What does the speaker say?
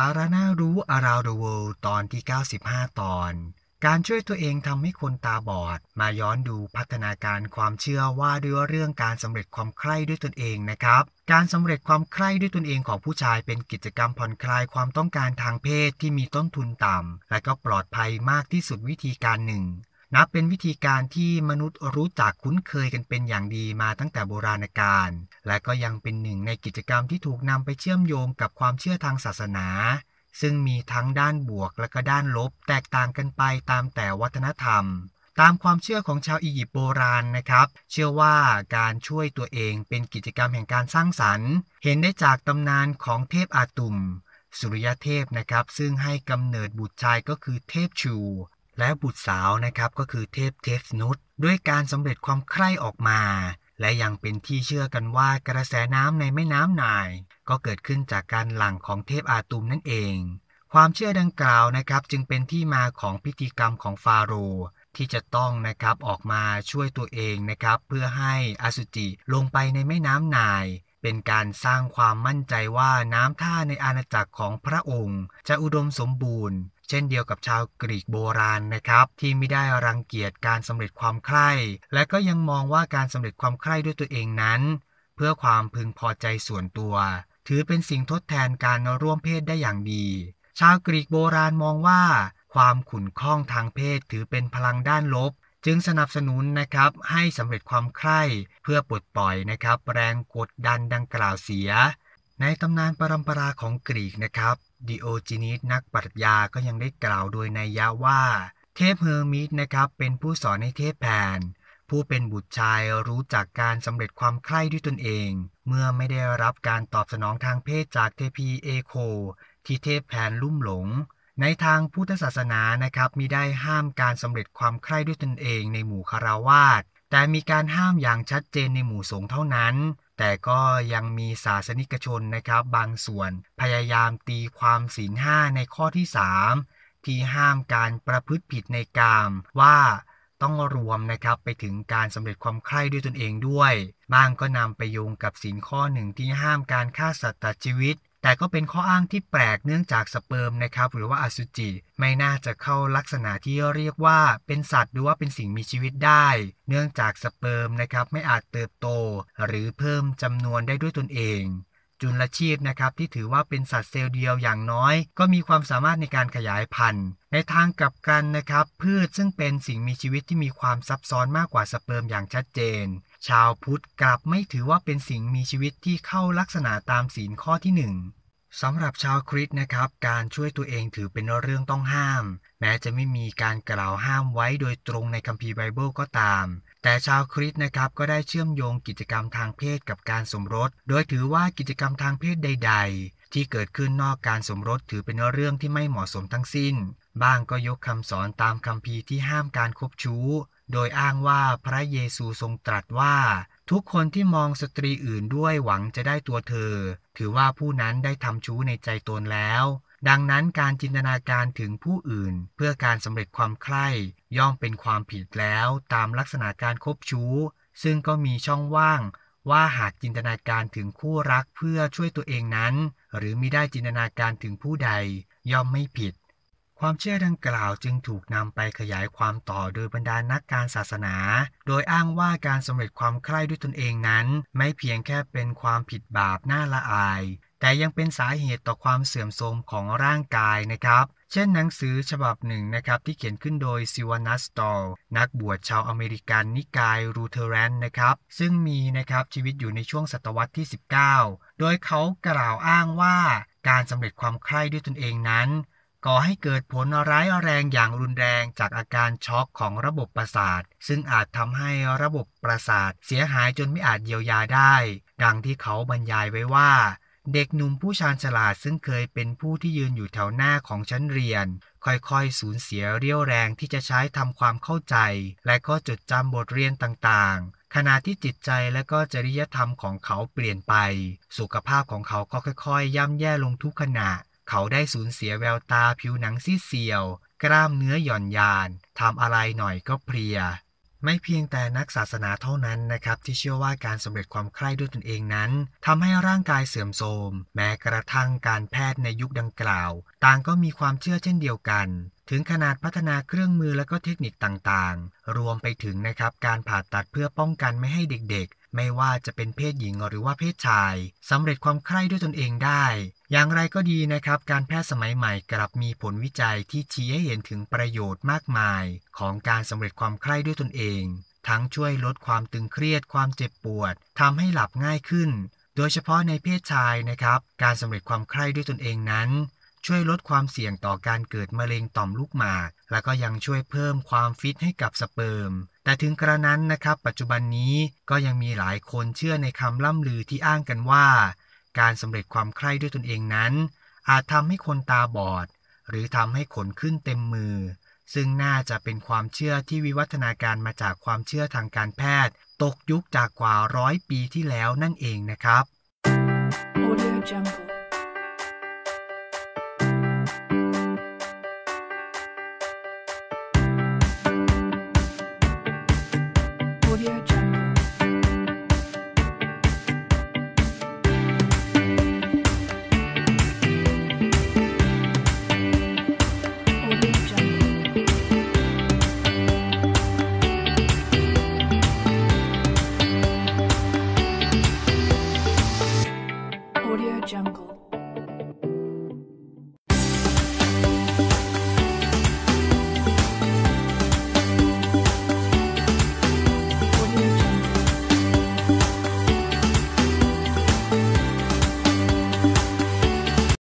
สาระน่ารู้ Around the World ตอนที่ 95 ตอน การช่วยตัวเองทำให้คนตาบอด มาย้อนดูพัฒนาการความเชื่อว่าด้วยเรื่องการสำเร็จความใคร่ด้วยตนเองนะครับ การสำเร็จความใคร่ด้วยตนเองของผู้ชายเป็นกิจกรรมผ่อนคลายความต้องการทางเพศที่มีต้นทุนต่ำและก็ปลอดภัยมากที่สุดวิธีการหนึ่ง นับเป็นวิธีการที่มนุษย์รู้จักคุ้นเคยกันเป็นอย่างดีมาตั้งแต่โบราณกาลและก็ยังเป็นหนึ่งในกิจกรรมที่ถูกนำไปเชื่อมโยงกับความเชื่อทางศาสนา ซึ่งมีทั้งด้านบวกและก็ด้านลบแตกต่างกันไปตามแต่วัฒนธรรมตามความเชื่อของชาวอียิปต์โบราณนะครับ เชื่อว่าการช่วยตัวเองเป็นกิจกรรมแห่งการสร้างสรรค์ เห็นได้จากตำนานของเทพอาตุม สุริยเทพนะครับ ซึ่งให้กำเนิดบุตรชายก็คือเทพชู และบุตรสาวนะครับก็คือเทพเทฟนุสด้วยการสำเร็จความใคร่ออกมา และยังเป็นที่เชื่อกันว่ากระแสน้ำในแม่น้ำนาย ก็เกิดขึ้นจากการหลั่งของเทพอาตุมนั่นเอง ความเชื่อดังกล่าวนะครับจึงเป็นที่มาของพิธีกรรมของฟาโรห์ที่จะต้องนะครับออกมาช่วยตัวเองนะครับเพื่อให้อสุจิลงไปในแม่น้ำนาย เป็นการสร้างความมั่นใจว่าน้ำท่าในอาณาจักรของพระองค์ จะอุดมสมบูรณ์ เช่นเดียวกับชาวกรีกโบราณนะครับที่ไม่ได้รังเกียจการสำเร็จความใคร่และก็ยังมองว่าการสำเร็จความใคร่ด้วยตัวเองนั้น เพื่อความพึงพอใจส่วนตัว ถือเป็นสิ่งทดแทนการร่วมเพศได้อย่างดี ชาวกรีกโบราณมองว่า ความขุ่นข้องทางเพศถือเป็นพลังด้านลบ จึงสนับสนุนนะครับให้สำเร็จความใคร่เพื่อปลดปล่อยนะครับ แรงกดดันดังกล่าวเสียในตำนานปรัมปราของกรีกนะครับ ดิโอจินิสนักปรัชญาก็ยังได้กล่าวโดยในยยะว่า เทพเฮอร์มิสนะครับเป็นผู้สอนให้เทพแผนผู้เป็นบุตรชายรู้จักการสำเร็จความใคร่ด้วยตนเอง เมื่อไม่ได้รับการตอบสนองทางเพศจากเทพีเอโค ที่เทพแผนลุ่มหลง ในทางพุทธศาสนานะครับมีได้ห้ามการสำเร็จความใคร่ด้วยตนเองในหมู่คาราวาสแต่มีการห้ามอย่างชัดเจนในหมู่สงฆ์เท่านั้น แต่ก็ยังมีศาสนิกชนนะครับ บางส่วนพยายามตีความศีลห้าในข้อที่ 3 ที่ห้ามการประพฤติผิดในกามว่าต้องรวมนะครับไปถึงการสำเร็จความใคร่ด้วยตนเองด้วย บางก็นำไปโยงกับศีลข้อหนึ่งที่ห้ามการฆ่าสัตว์ตัดชีวิต แต่ก็เป็นข้ออ้างที่แปลกเนื่องจากสเปิร์มนะครับหรือว่าอสุจิ ไม่น่าจะเข้าลักษณะที่เรียกว่าเป็นสัตว์หรือว่าเป็นสิ่งมีชีวิตได้ เนื่องจากสเปิร์มนะครับไม่อาจเติบโต หรือเพิ่มจำนวนได้ด้วยตนเองจุลชีพนะครับที่ถือว่าเป็นสัตว์เซลล์เดียวอย่างน้อย ก็มีความสามารถในการขยายพันธุ์ ในทางกลับกันนะครับ พืชซึ่งเป็นสิ่งมีชีวิตที่มีความซับซ้อนมากกว่าสเปิร์มอย่างชัดเจน ชาวพุทธกลับไม่ถือว่าเป็นสิ่งมีชีวิตที่เข้าลักษณะตามศีลข้อที่หนึ่งสำหรับชาวคริสต์นะครับ การช่วยตัวเองถือเป็นเรื่องต้องห้าม แม้จะไม่มีการกล่าวห้ามไว้โดยตรงในคัมภีร์ไบเบิลก็ตาม แต่ชาวคริสต์นะครับก็ได้เชื่อมโยงกิจกรรมทางเพศกับการสมรส โดยถือว่ากิจกรรมทางเพศใด ๆ ที่เกิดขึ้นนอกการสมรสถือเป็นเรื่องที่ไม่เหมาะสมทั้งสิ้น บ้างก็ยกคำสอนตามคัมภีร์ที่ห้ามการคบชู้ โดยอ้างว่าพระเยซูทรงตรัสว่า ทุกคนที่มองสตรีอื่นด้วยหวังจะได้ตัวเธอ ถือว่าผู้นั้นได้ทำชู้ในใจตนแล้ว ดังนั้นการจินตนาการถึงผู้อื่น เพื่อการสำเร็จความใคร่ย่อมเป็นความผิดแล้วตามลักษณะการคบชู้ ซึ่งก็มีช่องว่างว่าหากจินตนาการถึงคู่รักเพื่อช่วยตัวเองนั้น หรือมิได้จินตนาการถึงผู้ใด ย่อมไม่ผิด ความเชื่อดังกล่าวจึงถูกนำไปขยายความต่อโดยบรรดานักการศาสนา โดยอ้างว่าการสำเร็จความใคร่ด้วยตนเองนั้น ไม่เพียงแค่เป็นความผิดบาปน่าละอาย แต่ยังเป็นสาเหตุต่อความเสื่อมโทรมของร่างกายนะครับ เช่นหนังสือฉบับหนึ่งนะครับที่เขียนขึ้นโดยซิวานัสตอลนักบวชชาวอเมริกันนิกายรูเทเรนนะครับ ซึ่งมีนะครับชีวิตอยู่ในช่วงศตวรรษที่ 19 โดยเขากล่าวอ้างว่าการสำเร็จความใคร่ด้วยตนเองนั้น ก่อให้เกิดผลร้ายแรงอย่างรุนแรงจากอาการช็อกของระบบประสาท ซึ่งอาจทำให้ระบบประสาทเสียหายจนไม่อาจเยียวยาได้ ดังที่เขาบรรยายไว้ว่า เด็กหนุ่มผู้ชาญฉลาดซึ่งเคยเป็นผู้ที่ยืนอยู่แถวหน้าของชั้นเรียน ค่อยๆ สูญเสียเรี่ยวแรงที่จะใช้ทำความเข้าใจ และก็จดจำบทเรียนต่างๆ ขณะที่จิตใจและก็จริยธรรมของเขาเปลี่ยนไป สุขภาพของเขาก็ค่อยๆ ย่ำแย่ลงทุกขณะ เขาได้สูญเสียแววตาผิวหนังซีดเซียว กล้ามเนื้อหย่อนยานทำอะไรหน่อยก็เพลีย ไม่เพียงแต่นักศาสนาเท่านั้นนะครับ ที่เชื่อว่าการสำเร็จความใคร่ด้วยตนเองนั้นทำให้ร่างกายเสื่อมโทรม แม้กระทั่งการแพทย์ในยุคดังกล่าว ต่างก็มีความเชื่อเช่นเดียวกันถึงขนาดพัฒนาเครื่องมือและก็เทคนิคต่างๆ รวมไปถึงนะครับการผ่าตัดเพื่อป้องกันไม่ให้เด็กไม่ว่าจะเป็นเพศหญิงหรือว่าเพศชายสำเร็จความใคร่ด้วยตนเองได้ อย่างไรก็ดีนะครับ การแพทย์สมัยใหม่กลับมีผลวิจัยที่ชี้ให้เห็นถึงประโยชน์มากมาย ของการสำเร็จความใคร่ด้วยตนเอง ทั้งช่วยลดความตึงเครียด ความเจ็บปวดทำให้หลับง่ายขึ้น โดยเฉพาะในเพศชายนะครับ การสำเร็จความใคร่ด้วยตนเองนั้นช่วยลดความเสี่ยงต่อการเกิดมะเร็งต่อมลูกหมาก และก็ยังช่วยเพิ่มความฟิตให้กับสเปิร์ม แต่ถึงกระนั้นนะครับ ปัจจุบันนี้ก็ยังมีหลายคนเชื่อในคำล่ำลือที่อ้างกันว่า การสำเร็จความใคร่ด้วยตนเองนั้น อาจทำให้คนตาบอด หรือทำให้ขนขึ้นเต็มมือ ซึ่งน่าจะเป็นความเชื่อที่วิวัฒนาการมาจากความเชื่อทางการแพทย์ ตกยุคจากกว่าร้อยปีที่แล้วนั่นเองนะครับ Audio Jungle.